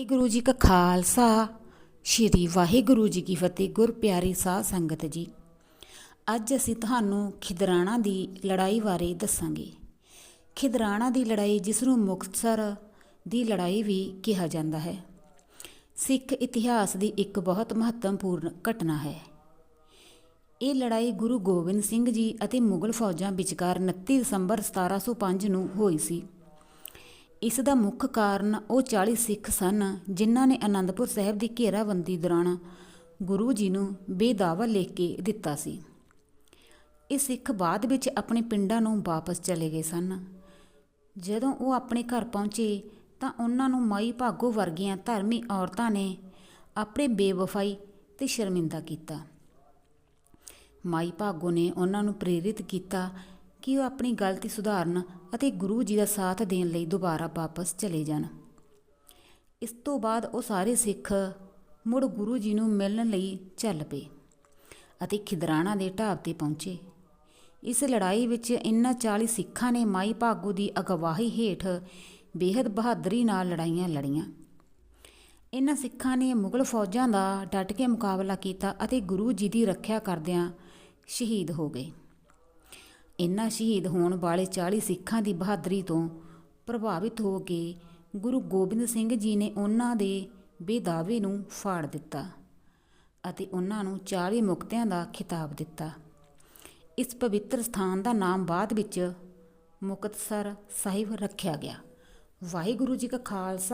ਵਾਹਿਗੁਰੂ ਜੀ ਕਾ ਖਾਲਸਾ, ਸ਼੍ਰੀ ਵਾਹਿਗੁਰੂ ਜੀ ਕੀ ਫਤਿਹ ਗੁਰ ਪਿਆਰੀ ਸਾਧ ਸੰਗਤ ਜੀ। ਅੱਜ ਅਸੀਂ ਤੁਹਾਨੂੰ ਖਿਦਰਾਣਾ ਦੀ ਲੜਾਈ ਬਾਰੇ ਦੱਸਾਂਗੇ। ਖਿਦਰਾਣਾ ਦੀ ਲੜਾਈ ਜਿਸ ਨੂੰ ਮੁਕਤਸਰ ਦੀ ਲੜਾਈ ਵੀ ਕਿਹਾ ਜਾਂਦਾ ਹੈ। ਸਿੱਖ ਇਤਿਹਾਸ ਦੀ ਇੱਕ ਬਹੁਤ ਮਹੱਤਵਪੂਰਨ ਘਟਨਾ ਹੈ। ਇਹ ਲੜਾਈ ਗੁਰੂ ਗੋਬਿੰਦ ਸਿੰਘ ਜੀ ਅਤੇ ਮੁਗਲ ਫੌਜਾਂ ਵਿਚਕਾਰ 29 ਦਸੰਬਰ 1705 ਨੂੰ ਹੋਈ ਸੀ। ਇਸ ਦਾ ਮੁੱਖ ਕਾਰਨ ਉਹ 40 ਸਿੱਖ ਸਨ, ਜਿਨ੍ਹਾਂ ਨੇ ਆਨੰਦਪੁਰ ਸਾਹਿਬ ਦੀ ਘੇਰਾਬੰਦੀ ਦੌਰਾਨ ਗੁਰੂ ਜੀ ਨੂੰ ਬੇਦਾਵਾ ਲਿਖ ਕੇ ਦਿੱਤਾ ਸੀ। ਇਹ ਸਿੱਖ ਬਾਅਦ ਵਿੱਚ ਆਪਣੇ ਪਿੰਡਾਂ ਨੂੰ ਵਾਪਸ ਚਲੇ ਗਏ ਸਨ। ਜਦੋਂ ਉਹ ਆਪਣੇ ਘਰ ਪਹੁੰਚੇ ਤਾਂ ਉਹਨਾਂ ਨੂੰ ਮਾਈ ਭਾਗੋ ਵਰਗੀਆਂ ਧਰਮੀ ਔਰਤਾਂ ਨੇ ਆਪਣੇ ਬੇਵਫਾਈ ਤੇ ਸ਼ਰਮਿੰਦਾ ਕੀਤਾ। ਮਾਈ ਭਾਗੋ ਨੇ ਉਹਨਾਂ ਨੂੰ ਪ੍ਰੇਰਿਤ ਕੀਤਾ ਕਿ ਉਹ ਆਪਣੀ ਗਲਤੀ ਸੁਧਾਰਨ ਅਤੇ ਗੁਰੂ ਜੀ ਦਾ ਸਾਥ ਦੇਣ ਲਈ ਦੁਬਾਰਾ ਵਾਪਸ ਚਲੇ ਜਾਣ। ਇਸ ਤੋਂ ਬਾਅਦ ਉਹ ਸਾਰੇ ਸਿੱਖ ਮੁੜ ਗੁਰੂ ਜੀ ਨੂੰ ਮਿਲਣ ਲਈ ਚੱਲ ਪਏ ਅਤੇ ਖਿਦਰਾਣਾ ਦੇ ਢਾਬ ਤੇ ਪਹੁੰਚੇ। ਇਸ ਲੜਾਈ ਵਿੱਚ ਇਨ੍ਹਾਂ 40 ਸਿੱਖਾਂ ਨੇ ਮਾਈ ਭਾਗੋ ਦੀ ਅਗਵਾਈ ਹੇਠ ਬੇहद ਬਹਾਦਰੀ ਨਾਲ ਲੜਾਈਆਂ ਲੜੀਆਂ। ਇਨ੍ਹਾਂ ਸਿੱਖਾਂ ਨੇ ਮੁਗਲ ਫੌਜਾਂ ਦਾ ਡਟ ਕੇ ਮੁਕਾਬਲਾ ਕੀਤਾ ਅਤੇ ਗੁਰੂ ਜੀ ਦੀ ਰੱਖਿਆ ਕਰਦਿਆਂ ਸ਼ਹੀਦ ਹੋ ਗਏ। ਇਨ੍ਹਾਂ ਸ਼ਹੀਦ ਹੋਣ ਵਾਲੇ 40 ਸਿੱਖਾਂ ਦੀ ਬਹਾਦਰੀ ਤੋਂ ਪ੍ਰਭਾਵਿਤ ਹੋ ਕੇ ਗੁਰੂ ਗੋਬਿੰਦ ਸਿੰਘ ਜੀ ਨੇ ਉਹਨਾਂ ਦੇ ਬੇਦਾਵੇ ਨੂੰ ਫਾੜ ਦਿੱਤਾ ਅਤੇ ਉਹਨਾਂ ਨੂੰ 40 ਮੁਕਤਿਆਂ ਦਾ ਖਿਤਾਬ ਦਿੱਤਾ। ਇਸ ਪਵਿੱਤਰ ਸਥਾਨ ਦਾ ਨਾਮ ਬਾਅਦ ਵਿੱਚ ਮੁਕਤਸਰ ਸਾਹਿਬ ਰੱਖਿਆ ਗਿਆ। ਵਾਹਿਗੁਰੂ ਜੀ ਕਾ ਖਾਲਸਾ।